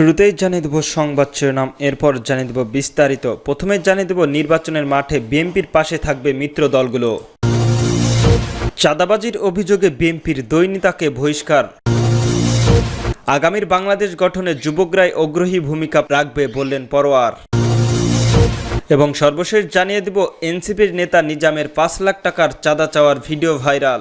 শুরুতেই জানিয়ে দেব সংবাদ শিরোনাম, এরপর জানিয়ে দেব বিস্তারিত। প্রথমে জানিয়ে দেব নির্বাচনের মাঠে বিএনপির পাশে থাকবে মিত্র দলগুলো। চাঁদাবাজির অভিযোগে বিএনপির দৈনিতাকে বহিষ্কার। আগামীর বাংলাদেশ গঠনে যুবকরাই অগ্রহী ভূমিকা রাখবে বললেন পরোয়ার। এবং সর্বশেষ জানিয়ে দেব এনসিপির নেতা নিজামের পাঁচ লাখ টাকার চাঁদা চাওয়ার ভিডিও ভাইরাল।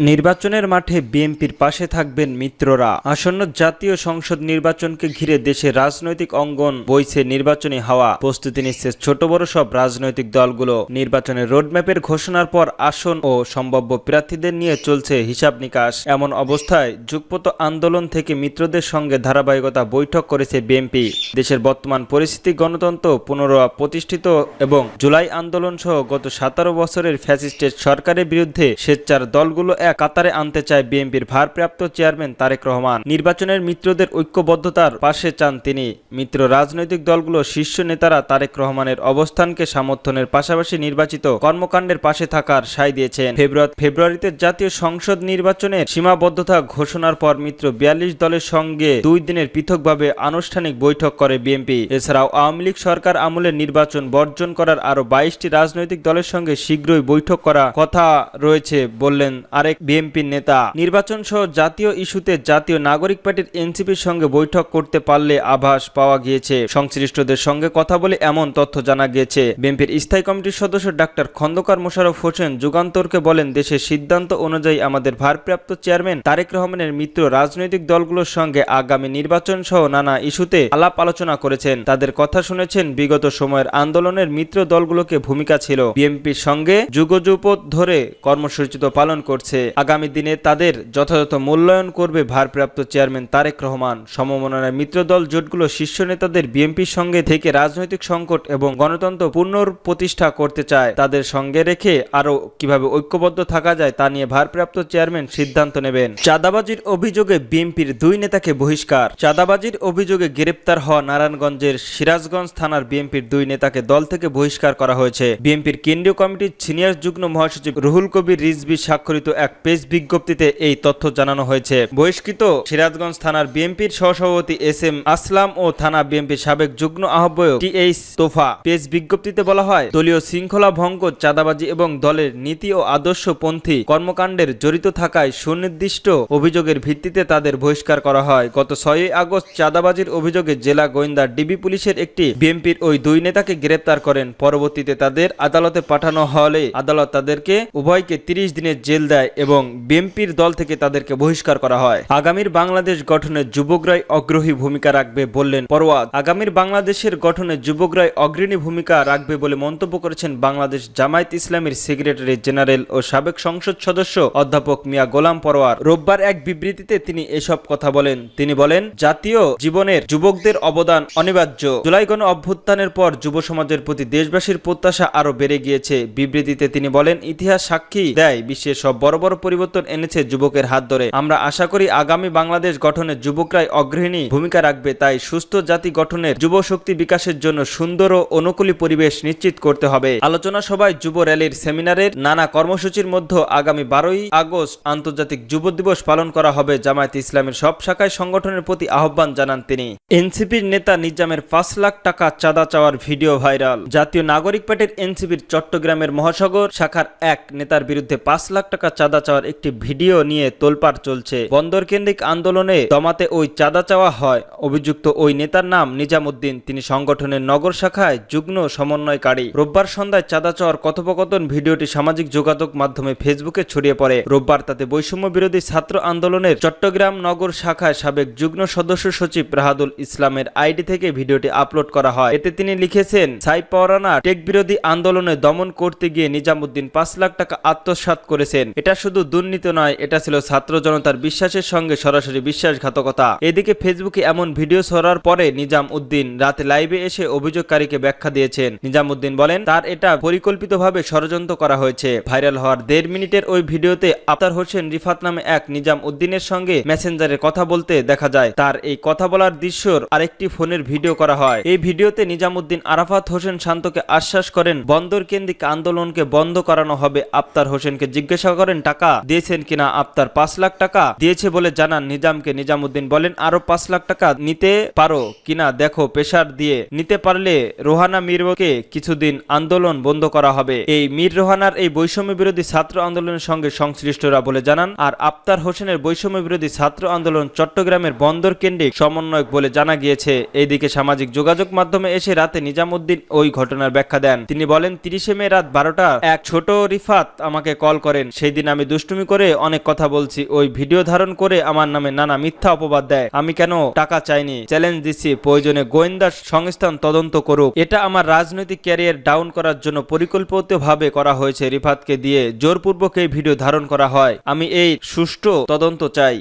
নির্বাচনের মাঠে বিএনপির পাশে থাকবেন মিত্ররা। আসন্ন জাতীয় সংসদ নির্বাচনকে ঘিরে দেশের রাজনৈতিক অঙ্গন বইছে নির্বাচনী হাওয়া। প্রস্তুতি নিচ্ছে ছোট বড় সব রাজনৈতিক দলগুলো। নির্বাচনের রোডম্যাপের ঘোষণার পর আসন ও সম্ভাব্য প্রার্থীদের নিয়ে চলছে হিসাব নিকাশ। এমন অবস্থায় যুগপত আন্দোলন থেকে মিত্রদের সঙ্গে ধারাবাহিকতা বৈঠক করেছে বিএনপি। দেশের বর্তমান পরিস্থিতি, গণতন্ত্র পুনরায় প্রতিষ্ঠিত এবং জুলাই আন্দোলন সহ গত সতেরো বছরের ফ্যাসিস্টের সরকারের বিরুদ্ধে স্বেচ্ছার দলগুলো এক কাতারে আনতে চায় বিএনপির ভারপ্রাপ্ত চেয়ারম্যান তারেক রহমান। নির্বাচনের মিত্রদের ঐক্যবদ্ধতার পাশে চান তিনি। মিত্র রাজনৈতিক দলগুলো শীর্ষ নেতারা তারেক রহমানের অবস্থানকে সমর্থনের পাশাপাশি নির্বাচিত কর্মকাণ্ডের পাশে থাকার সায় দিয়েছেন। ফেব্রুয়ারি ফেব্রুয়ারিতে জাতীয় সংসদ নির্বাচনের সীমাবদ্ধতা ঘোষণার পর মিত্র বিয়াল্লিশ দলের সঙ্গে দুই দিনের পৃথকভাবে আনুষ্ঠানিক বৈঠক করে বিএনপি। এছাড়াও আওয়ামী লীগ সরকার আমলের নির্বাচন বর্জন করার আরও বাইশটি রাজনৈতিক দলের সঙ্গে শীঘ্রই বৈঠক করা কথা রয়েছে বললেন আরেক বিএনপির নেতা। নির্বাচন সহ জাতীয় ইস্যুতে জাতীয় নাগরিক পার্টির এনসিপির সঙ্গে বৈঠক করতে পারলে আভাস পাওয়া গিয়েছে। সংশ্লিষ্টদের সঙ্গে কথা বলে এমন তথ্য জানা গিয়েছে। বিএনপির স্থায়ী কমিটির সদস্য ডাক্তার খন্দকার মোশাররফ হোসেন যুগান্তরকে বলেন, দেশের সিদ্ধান্ত অনুযায়ী আমাদের ভারপ্রাপ্ত চেয়ারম্যান তারেক রহমানের মিত্র রাজনৈতিক দলগুলোর সঙ্গে আগামী নির্বাচন সহ নানা ইস্যুতে আলাপ আলোচনা করেছেন। তাদের কথা শুনেছেন, বিগত সময়ের আন্দোলনের মিত্র দলগুলোকে ভূমিকা ছিল। বিএনপির সঙ্গে যুগযুপত ধরে কর্মসূচি পালন করছে। আগামী দিনে তাদের যথাযথ মূল্যায়ন করবে ভারপ্রাপ্ত চেয়ারম্যান তারেক রহমান। সমমনার মিত্রদল জোটগুলো শীর্ষ নেতাদের বিএনপির সঙ্গে থেকে রাজনৈতিক সংকট এবং গণতন্ত্র পুনর প্রতিষ্ঠা করতে চায়। তাদের সঙ্গে রেখে আরও কীভাবে ঐক্যবদ্ধ থাকা যায় তা নিয়ে ভারপ্রাপ্ত চেয়ারম্যান সিদ্ধান্ত নেবেন। চাঁদাবাজির অভিযোগে বিএনপির দুই নেতাকে বহিষ্কার। চাঁদাবাজির অভিযোগে গ্রেপ্তার হওয়া নারায়ণগঞ্জের সিরাজগঞ্জ থানার বিএনপির দুই নেতাকে দল থেকে বহিষ্কার করা হয়েছে। বিএনপির কেন্দ্রীয় কমিটির সিনিয়র যুগ্ম মহাসচিব রুহুল কবির রিজভি স্বাক্ষরিত এক প্রেস বিজ্ঞপ্তিতে এই তথ্য জানানো হয়েছে। বহিষ্কৃত সিরাজগঞ্জ থানার বিএনপির সহসভাপতি এস এম আসলাম ও থানা বিএনপির সাবেক যুগ্ম আহ্বায়ক টি এইচ তোফা। প্রেস বিজ্ঞপ্তিতে বলা হয়, দলীয় শৃঙ্খলা ভঙ্গ, চাঁদাবাজি এবং দলের নীতি ও আদর্শপন্থী কর্মকাণ্ডের জড়িত থাকায় সুনির্দিষ্ট অভিযোগের ভিত্তিতে তাদের বহিষ্কার করা হয়। গত ছয়ই আগস্ট চাঁদাবাজির অভিযোগে জেলা গোয়েন্দা ডিবি পুলিশের একটি বিএনপির ওই দুই নেতাকে গ্রেপ্তার করেন। পরবর্তীতে তাদের আদালতে পাঠানো হলে আদালত তাদেরকে উভয়কে তিরিশ দিনের জেল দেয় এবং বিএনপির দল থেকে তাদেরকে বহিষ্কার করা হয়। আগামীর বাংলাদেশ গঠনে যুবকরাই অগ্রহী ভূমিকা রাখবে বললেন পরওয়াদ আগামীর বাংলাদেশের গঠনে যুবকরাই অগ্রণী ভূমিকা রাখবে বলে মন্তব্য করেছেন বাংলাদেশ জামায়াত ইসলামের সেক্রেটারি জেনারেল ও সাবেক সংসদ সদস্য অধ্যাপক মিয়া গোলাম পরোয়ার রোববার এক বিবৃতিতে তিনি এসব কথা বলেন। তিনি বলেন, জাতীয় জীবনের যুবকদের অবদান অনিবার্য। জুলাই গণ অভ্যুত্থানের পর যুব সমাজের প্রতি দেশবাসীর প্রত্যাশা আরও বেড়ে গিয়েছে। বিবৃতিতে তিনি বলেন, ইতিহাস সাক্ষী দেয় বিশ্বের সব বড় বড় পরিবর্তন এনেছে যুবকের হাত ধরে। আমরা আশা করি আগামী বাংলাদেশ গঠনে যুবকরাই অগ্রহণী ভূমিকা রাখবে, তাই সুস্থ জাতি গঠনের যুব শক্তি বিকাশের জন্য সুন্দর ও অনুকূলী পরিবেশ নিশ্চিত করতে হবে। আলোচনা সভায় যুব র্যালির সেমিনারের নানা কর্মসূচির মধ্যে আগামী বারোই আগস্ট আন্তর্জাতিক যুব দিবস পালন করা হবে, জামায়াত ইসলামের সব শাখায় সংগঠনের প্রতি আহ্বান জানান তিনি। এনসিপির নেতা নিজামের পাঁচ লাখ টাকা চাঁদা চাওয়ার ভিডিও ভাইরাল। জাতীয় নাগরিক পার্টির এনসিপির চট্টগ্রামের মহাসাগর শাখার এক নেতার বিরুদ্ধে পাঁচ লাখ টাকা চাঁদা চাওয়ার একটি ভিডিও নিয়ে তোলপাড় চলছে। বন্দর কেন্দ্রিক আন্দোলনে দমাতে ওই চাঁদা চাওয়া হয়, অভিযুক্ত ওই নেতার নাম নিজামুদ্দিন। তিনি সংগঠনের নগর শাখায় যুগ্ম সমন্বয়কারী। রোববার সন্ধ্যায় চাঁদা চাওয়ার কথোপকথন ভিডিওটি সামাজিক যোগাযোগ মাধ্যমে ফেসবুকে ছড়িয়ে পড়ে। রোববার তাতে বৈষম্য বিরোধী ছাত্র আন্দোলনের চট্টগ্রাম নগর শাখায় সাবেক যুগ্ম সদস্য সচিব রাহাদুল ইসলামের আইডি থেকে ভিডিওটি আপলোড করা হয়। এতে তিনি লিখেছেন, সাই পরানা টেক বিরোধী আন্দোলনে দমন করতে গিয়ে নিজামুদ্দিন পাঁচ লাখ টাকা আত্মসাৎ করেছেন। এটা শুধু দুর্নীতি নয়, এটা ছিল ছাত্র জনতার বিশ্বাসের সঙ্গে সরাসরি বিশ্বাসঘাতকতা। এদিকে ফেসবুকে এমন ভিডিও ছড়ার পরে নিজাম উদ্দিন রাতে লাইভে এসে অভিযোগকারীকে ব্যাখ্যা দিয়েছেন। নিজাম উদ্দিন বলেন, তার এটা পরিকল্পিতভাবে ষড়যন্ত্র করা হয়েছে। ভাইরাল হওয়ার দেড় মিনিটের ওই ভিডিওতে আফতার হোসেন রিফাত নামে এক নিজাম উদ্দিনের সঙ্গে মেসেঞ্জারে কথা বলতে দেখা যায়। তার এই কথা বলার দৃশ্যর আরেকটি ফোনের ভিডিও করা হয়। এই ভিডিওতে নিজামুদ্দিন আরাফাত হোসেন শান্তকে আশ্বাস করেন, বন্দর কেন্দ্রিক আন্দোলনকে বন্ধ করানো হবে। আফতার হোসেনকে জিজ্ঞাসা করেন টাকা টাকা দিয়েছেন কিনা আফতার পাঁচ লাখ টাকা দিয়েছে বলে জানান নিজামকে। নিজামুদ্দিন বলেন, আরও পাঁচ লাখ টাকা নিতে পারো কিনা দেখো পেশার দিয়ে। নিতে পারলে রোহানা মিরকে কিছুদিন আন্দোলন বন্ধ করা হবে। এই মীর রোহানার এই বৈষম্য বিরোধী ছাত্র আন্দোলনের সঙ্গে সংশ্লিষ্টরা বলে জানান, আর আফতার হোসেনের বৈষম্য বিরোধী ছাত্র আন্দোলন চট্টগ্রামের বন্দর কেন্দ্রিক সমন্বয়ক বলে জানা গিয়েছে। এইদিকে সামাজিক যোগাযোগ মাধ্যমে এসে রাতে নিজামুদ্দিন ওই ঘটনার ব্যাখ্যা দেন। তিনি বলেন, তিরিশে মে রাত বারোটা এক ছোট রিফাত আমাকে কল করেন। সেই দিন আমি দুষ্টুমি করে অনেক কথা বলছি, ওই ভিডিও ধারণ করে আমার নামে নানা মিথ্যা অপবাদ দেয়। আমি কেন টাকা চাইনি? চ্যালেঞ্জ দিচ্ছি, প্রয়োজনে গোয়েন্দা সংস্থান তদন্ত করুক। এটা আমার রাজনৈতিক ক্যারিয়ার ডাউন করার জন্য পরিকল্পিতভাবে করা হয়েছে, রিফাতকে দিয়ে। জোরপূর্বক এই ভিডিও ধারণ করা হয়। আমি এই সুষ্ঠু তদন্ত চাই।